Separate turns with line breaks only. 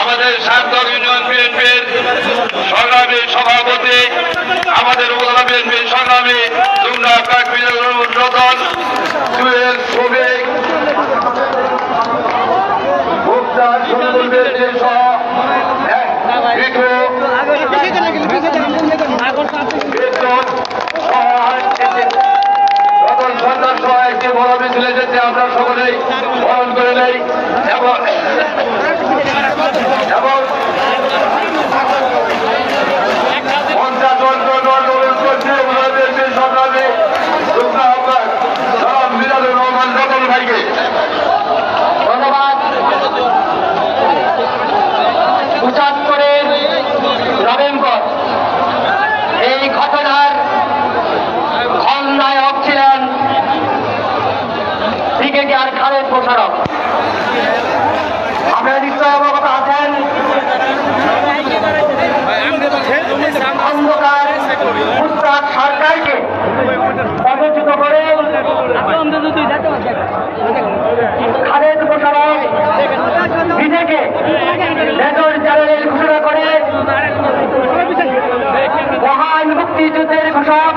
আমাদের সার্থক ইউনিয়ন বিএনপির সংগ্রামী সভাপতি আমাদের উপজেলা বিএনপির সংগ্রামী দুমনা পাক রতন জুয়েল বড় মিছিল এসেছে আমরা সকলেই বরণ করে নেই। এবং এবং
ব্রিগেডিয়ার খালেদ মোশারফ। আপনারা নিশ্চয় অবগত আছেন? অন্ধকার মুস্তাক সরকারকে পদচ্যুত করে খালেদ মোশারফ নিজেকে জেনারেল ঘোষণা করে মহান মুক্তিযুদ্ধের ঘোষক